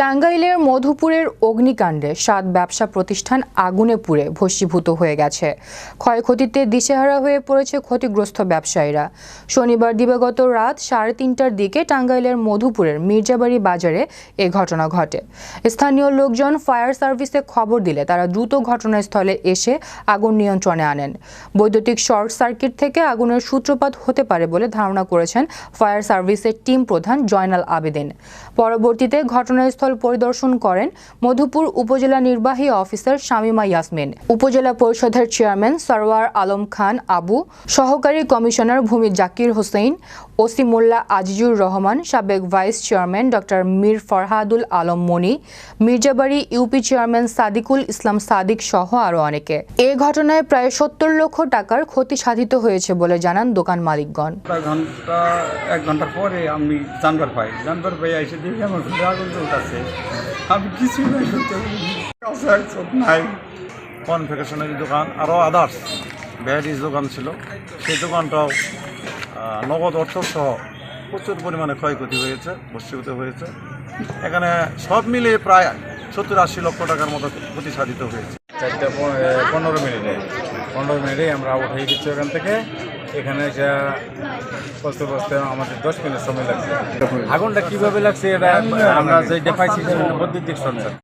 টাঙ্গাইলের মধুপুরের অগ্নিকাণ্ডে সাত ব্যবসা প্রতিষ্ঠান আগুনে পুড়ে ভস্মীভূত হয়ে গেছে। ক্ষয়ক্ষতিতে দিশেহারা হয়ে পড়েছে ক্ষতিগ্রস্ত ব্যবসায়ীরা। শনিবার দিবাগত রাত সাড়ে তিনটার দিকে টাঙ্গাইলের মধুপুরের মির্জাবাড়ি বাজারে এ ঘটনা ঘটে। স্থানীয় লোকজন ফায়ার সার্ভিসে খবর দিলে তারা দ্রুত ঘটনাস্থলে এসে আগুন নিয়ন্ত্রণে আনেন। বৈদ্যুতিক শর্ট সার্কিট থেকে আগুনের সূত্রপাত হতে পারে বলে ধারণা করেছেন ফায়ার সার্ভিসের টিম প্রধান জয়নাল আবেদিন। পরবর্তীতে ঘটনাস্থল পরিদর্শন করেন মধুপুর উপজেলা নির্বাহী অফিসার শামিমা ইয়াসমিন। উপজেলা পরিষদের চেয়ারম্যান সরওয়ার আলম খান আবু, সহকারী কমিশনার ভূমি জাকির হোসেন, ওসি মোল্লা আজিজুর রহমান, সাবেক vice chairman doctor Mir Farhadul Alam Moni, Mirzabari UP chairman Sadikul Islam Sadiq সহ আরও অনেকে। এ ঘটনায় প্রায় সত্তর লক্ষ টাকার ক্ষতি সাধিত হয়েছে বলে জানান দোকান মালিকগণ। ঘণ্টা, এক ঘণ্টা পরে আমি জানবার পাই। জানবার পাই এসে দেখি আমার আগুন চলতেছে আমি কিছুই নাই করতে কাছে নাই। কনফেকশনারি দোকান আরও আদার্স ভ্যারাইটিস দোকান ছিল। সেই দোকানটাও নগদ অর্থ সহ প্রচুর পরিমাণে ক্ষয়ক্ষতি হয়েছে ভস্মীভূত হয়েছে। এখানে সব মিলিয়ে প্রায় সত্তর আশি লক্ষ টাকার মতো ক্ষতি সাধিত হয়েছে। চারটা পনেরো মিনিটে। পনেরো মিনিটে আমরা উঠে গেছি ওখান থেকে। এখানে যা বসতে বসতে আমাদের দশ মিনিট সময় লাগছে। আগুনটা কীভাবে লাগছে এটা আমরা যে দেখাইছি বৈদ্যুতিক সরঞ্জাম